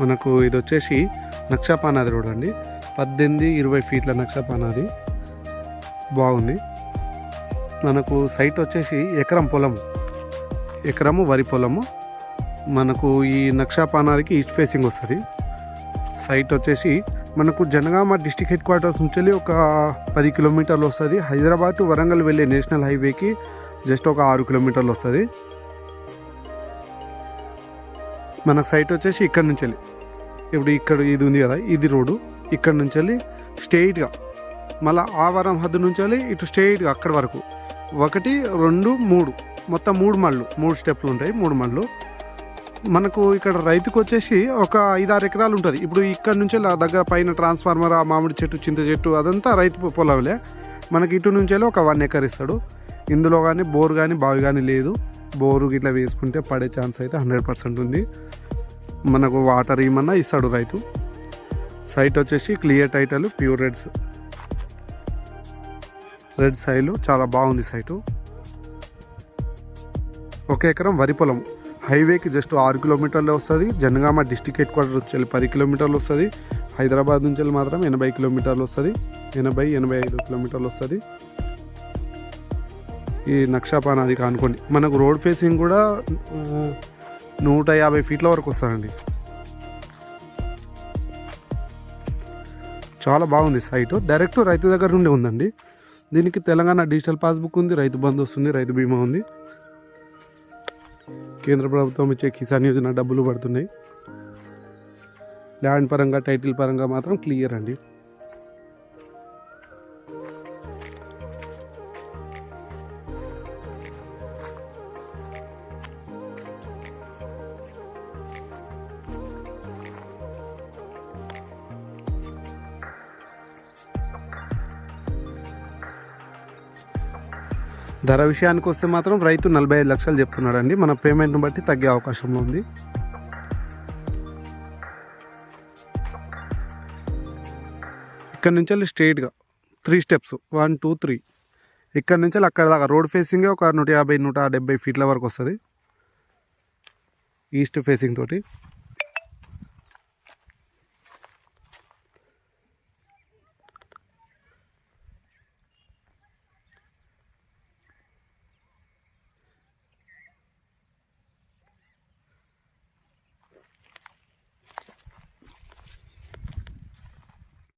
మనకు ఇది వచ్చేసి నక్షపానాది రోడ్ అండి. పద్దెనిమిది ఇరవై ఫీట్ల నక్షాపానాది. బాగుంది. మనకు సైట్ వచ్చేసి ఎకరం పొలం. ఎకరము వరి పొలము. మనకు ఈ నక్షాపానాదికి ఈస్ట్ ఫేసింగ్ వస్తుంది. సైట్ వచ్చేసి మనకు జనగామ డిస్టిక్ హెడ్ క్వార్టర్స్ నుంచి ఒక పది కిలోమీటర్లు వస్తుంది. హైదరాబాద్ టు వరంగల్ వెళ్ళే నేషనల్ హైవేకి జస్ట్ ఒక ఆరు కిలోమీటర్లు వస్తుంది. మనకు సైట్ వచ్చేసి ఇక్కడ నుంచి వెళ్ళి. ఇప్పుడు ఇక్కడ ఇది ఉంది కదా ఇది రోడ్డు. ఇక్కడ నుంచి వెళ్ళి స్ట్రైట్గా మళ్ళీ ఆవరం హద్దు నుంచి వెళ్ళి ఇటు స్ట్రెయిట్గా అక్కడి వరకు. ఒకటి రెండు మూడు. మొత్తం మూడు మళ్ళు. మూడు స్టెప్లు ఉంటాయి మూడు మళ్ళు. మనకు ఇక్కడ రైతుకు వచ్చేసి ఒక ఐదారు ఎకరాలు ఉంటుంది. ఇప్పుడు ఇక్కడ నుంచి ఆ దగ్గర పైన ట్రాన్స్ఫార్మర్ ఆ మామిడి చెట్టు చింత చెట్టు అదంతా రైతు పొలంలే. మనకి ఇటు నుంచి వెళ్ళి ఒక వన్ ఎకర్ ఇస్తాడు. ఇందులో కానీ బోర్ కానీ బావి కానీ లేదు. బోరు గిట్లా వేసుకుంటే పడే ఛాన్స్ అయితే హండ్రెడ్ పర్సెంట్ ఉంది. మనకు వాటర్ ఏమన్నా ఇస్తాడు రైతు. సైట్ వచ్చేసి clear title pure reds red soil చాలా బాగుంది సైటు. ఒక ఎకరం వరి పొలం హైవేకి జస్ట్ ఆరు కిలోమీటర్లు వస్తుంది. జనగామ డిస్టిక్ హెడ్ క్వార్టర్ నుంచి వెళ్ళి పది కిలోమీటర్లు వస్తుంది. హైదరాబాద్ నుంచి వెళ్ళి మాత్రం ఎనభై కిలోమీటర్లు వస్తుంది. ఎనభై ఎనభై ఐదు కిలోమీటర్లు వస్తుంది. ఈ నక్షాపాన అది కానుకోండి మనకు రోడ్ ఫేసింగ్ కూడా నూట యాభై ఫీట్ల వరకు వస్తారండి చాలా బాగుంది సైట్. డైరెక్ట్ రైతు దగ్గర నుండి ఉందండి. దీనికి తెలంగాణ డిజిటల్ పాస్బుక్ ఉంది రైతు బంధు వస్తుంది రైతు బీమా ఉంది. కేంద్ర ప్రభుత్వం ఇచ్చే కిసాన్ యోజన డబ్బులు పడుతున్నాయి. ల్యాండ్ పరంగా టైటిల్ పరంగా మాత్రం క్లియర్ అండి. ధర విషయానికి వస్తే మాత్రం రైతు నలభై ఐదు లక్షలు చెప్తున్నాడండి. మన పేమెంట్ని బట్టి తగ్గే అవకాశం ఉంది. ఇక్కడ నుంచి వెళ్ళి స్ట్రైట్గా three steps one two three. ఇక్కడ నుంచి వెళ్ళి అక్కడ దాకా రోడ్ ఫేసింగే ఒక నూట యాభై నూట డెబ్బై ఫీట్ల వరకు వస్తుంది. ఈస్ట్ ఫేసింగ్ తోటి.